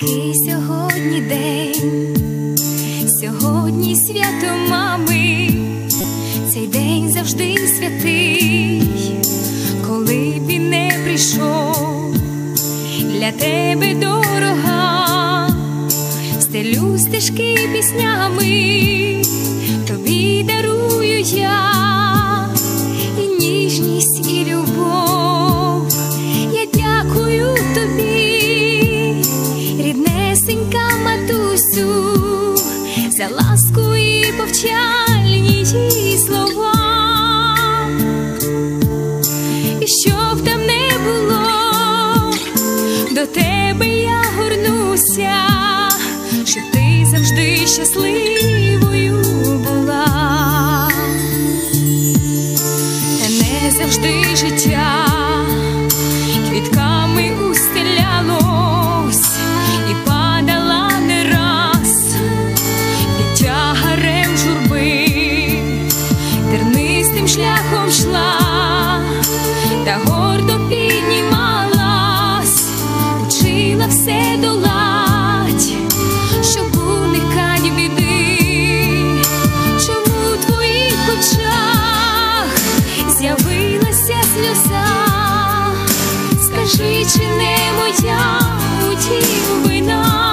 день, сьогодні свято мами, цей день завжди святий, коли б він не прийшов для тебе дорога, стелю стежки піснями, ласку і повчальні її слова. І що б там не було, до тебе я горнуся, щоб ти завжди щасливою з'явилася сльоза, скажи, чи не моя утім вина?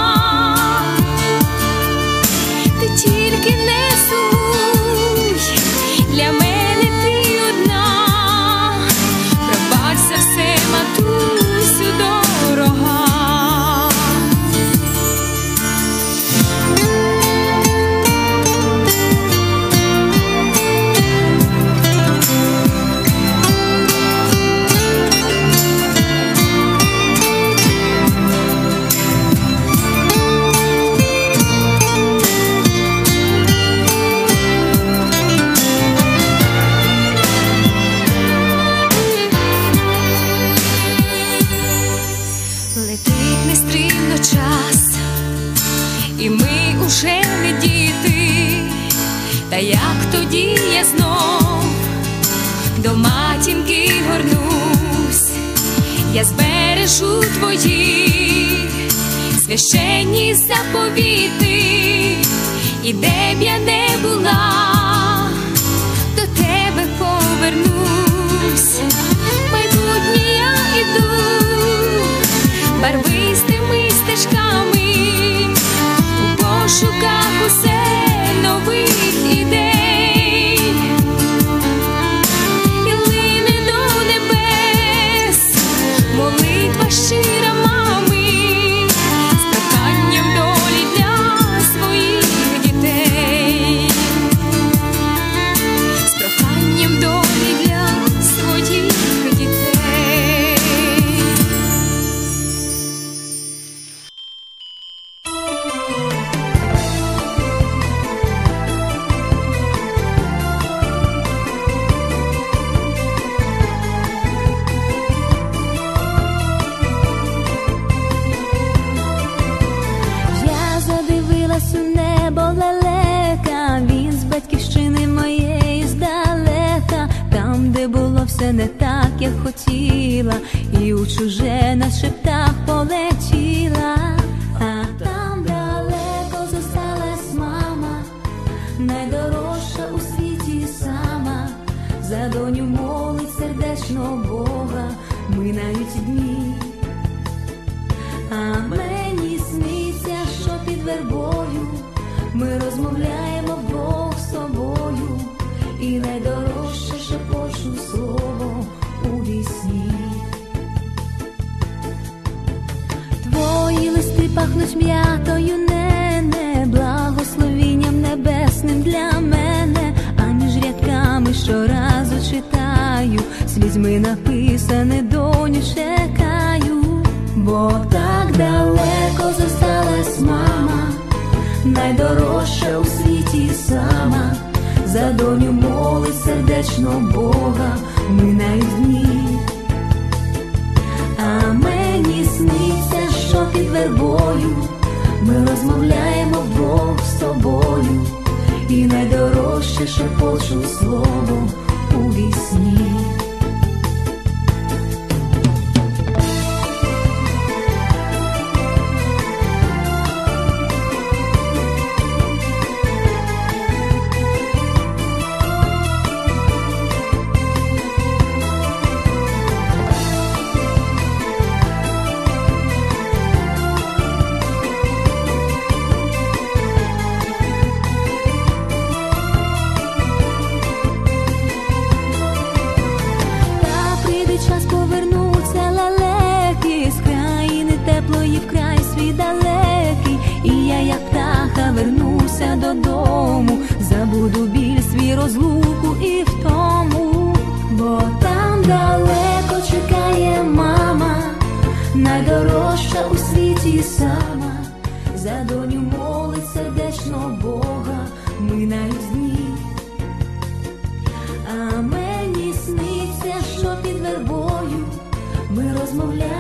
Летить нестримно час, і ми уже не діти, та як тоді я знов до матінки горнусь, я збережу твої священні заповіти, і де б я не була, до тебе повернусь, все не так, як хотіла, і у чуже на шептах полетіла, а там далеко зосталась мама, найдорожча у світі сама, за доню молить сердечно Бога, минають дні. А мені сниться, що під вербою ми розмовляємо вдвох з собою, і найдорожче пахнуть м'ятою, нене, благословінням небесним для мене, а між рядками щоразу читаю, слізьми написане доню чекаю, бо так далеко зосталась мама, найдорожча у світі сама, за доню молить сердечно Бога, минають дні. Вербою ми розмовляємо вдвох з тобою, і найдорожче шепочу слово у вісні. Додому, забуду біль свій розлуку і втому, бо там далеко чекає мама, найдорожча у світі сама, за доню молить сердечно Бога, минають дні. А мені сниться, що під вербою ми розмовляємо